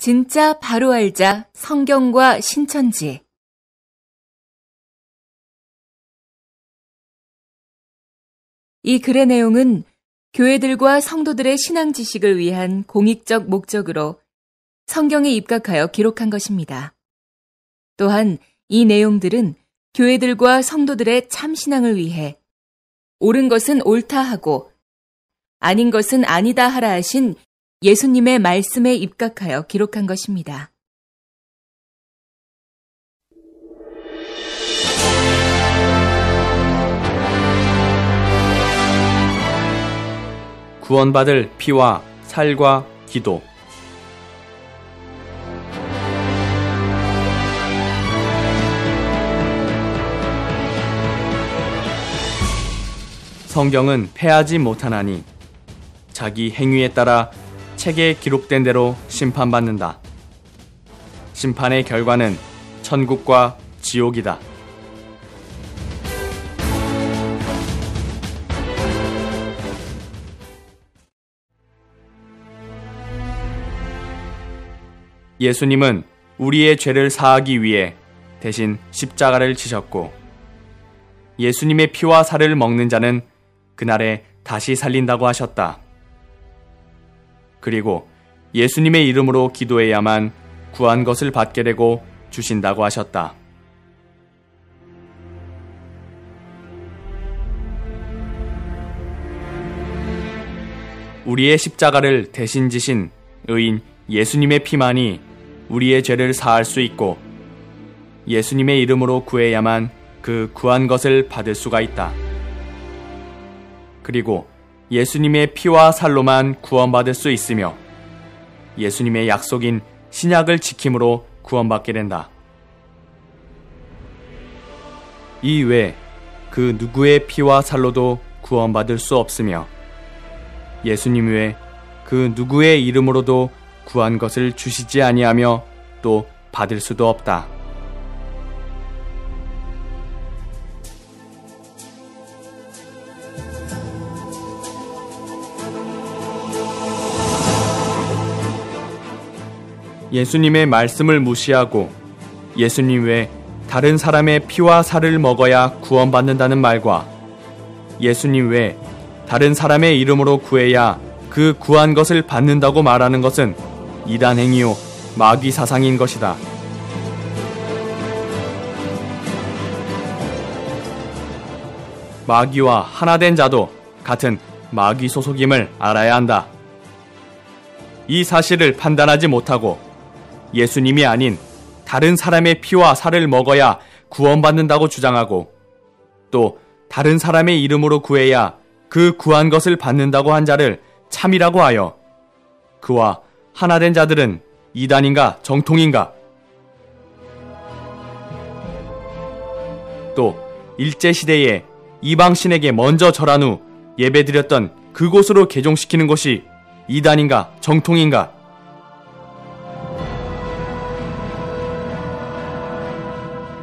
진짜 바로 알자 성경과 신천지 이 글의 내용은 교회들과 성도들의 신앙 지식을 위한 공익적 목적으로 성경에 입각하여 기록한 것입니다. 또한 이 내용들은 교회들과 성도들의 참 신앙을 위해 옳은 것은 옳다 하고 아닌 것은 아니다 하라 하신 예수님의 말씀에 입각하여 기록한 것입니다. 구원받을 피와 살과 기도 성경은 패하지 못하나니 자기 행위에 따라 책에 기록된 대로 심판받는다. 심판의 결과는 천국과 지옥이다. 예수님은 우리의 죄를 사하기 위해 대신 십자가를 지셨고 예수님의 피와 살을 먹는 자는 그날에 다시 살린다고 하셨다. 그리고 예수님의 이름으로 기도해야만 구한 것을 받게 되고 주신다고 하셨다. 우리의 십자가를 대신 지신 의인 예수님의 피만이 우리의 죄를 사할 수 있고 예수님의 이름으로 구해야만 그 구한 것을 받을 수가 있다. 그리고 예수님의 피와 살로만 구원받을 수 있으며 예수님의 약속인 신약을 지킴으로 구원받게 된다. 이외 그 누구의 피와 살로도 구원받을 수 없으며 예수님 외에 그 누구의 이름으로도 구한 것을 주시지 아니하며 또 받을 수도 없다. 예수님의 말씀을 무시하고 예수님 외 다른 사람의 피와 살을 먹어야 구원받는다는 말과 예수님 외 다른 사람의 이름으로 구해야 그 구한 것을 받는다고 말하는 것은 이단 행위요 마귀 사상인 것이다. 마귀와 하나된 자도 같은 마귀 소속임을 알아야 한다. 이 사실을 판단하지 못하고 예수님이 아닌 다른 사람의 피와 살을 먹어야 구원받는다고 주장하고 또 다른 사람의 이름으로 구해야 그 구한 것을 받는다고 한 자를 참이라고 하여 그와 하나 된 자들은 이단인가 정통인가? 또 일제 시대에 이방 신에게 먼저 절한 후 예배드렸던 그곳으로 개종시키는 것이 이단인가 정통인가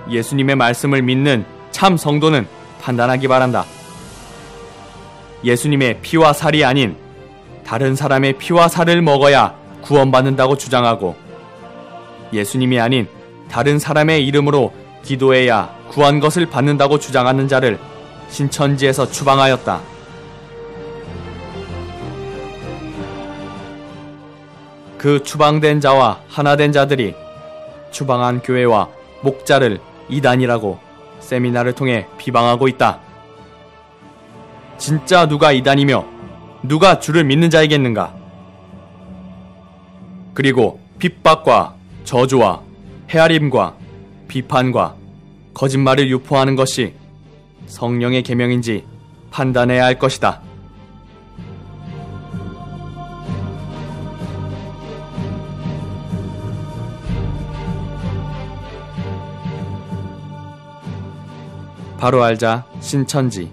예수님의 말씀을 믿는 참 성도는 판단하기 바란다. 예수님의 피와 살이 아닌 다른 사람의 피와 살을 먹어야 구원받는다고 주장하고 예수님이 아닌 다른 사람의 이름으로 기도해야 구한 것을 받는다고 주장하는 자를 신천지에서 추방하였다. 그 추방된 자와 하나된 자들이 추방한 교회와 목자를 이단이라고 세미나를 통해 비방하고 있다. 진짜 누가 이단이며 누가 주를 믿는 자이겠는가? 그리고 핍박과 저주와 헤아림과 비판과 거짓말을 유포하는 것이 성령의 계명인지 판단해야 할 것이다. 바로 알자 신천지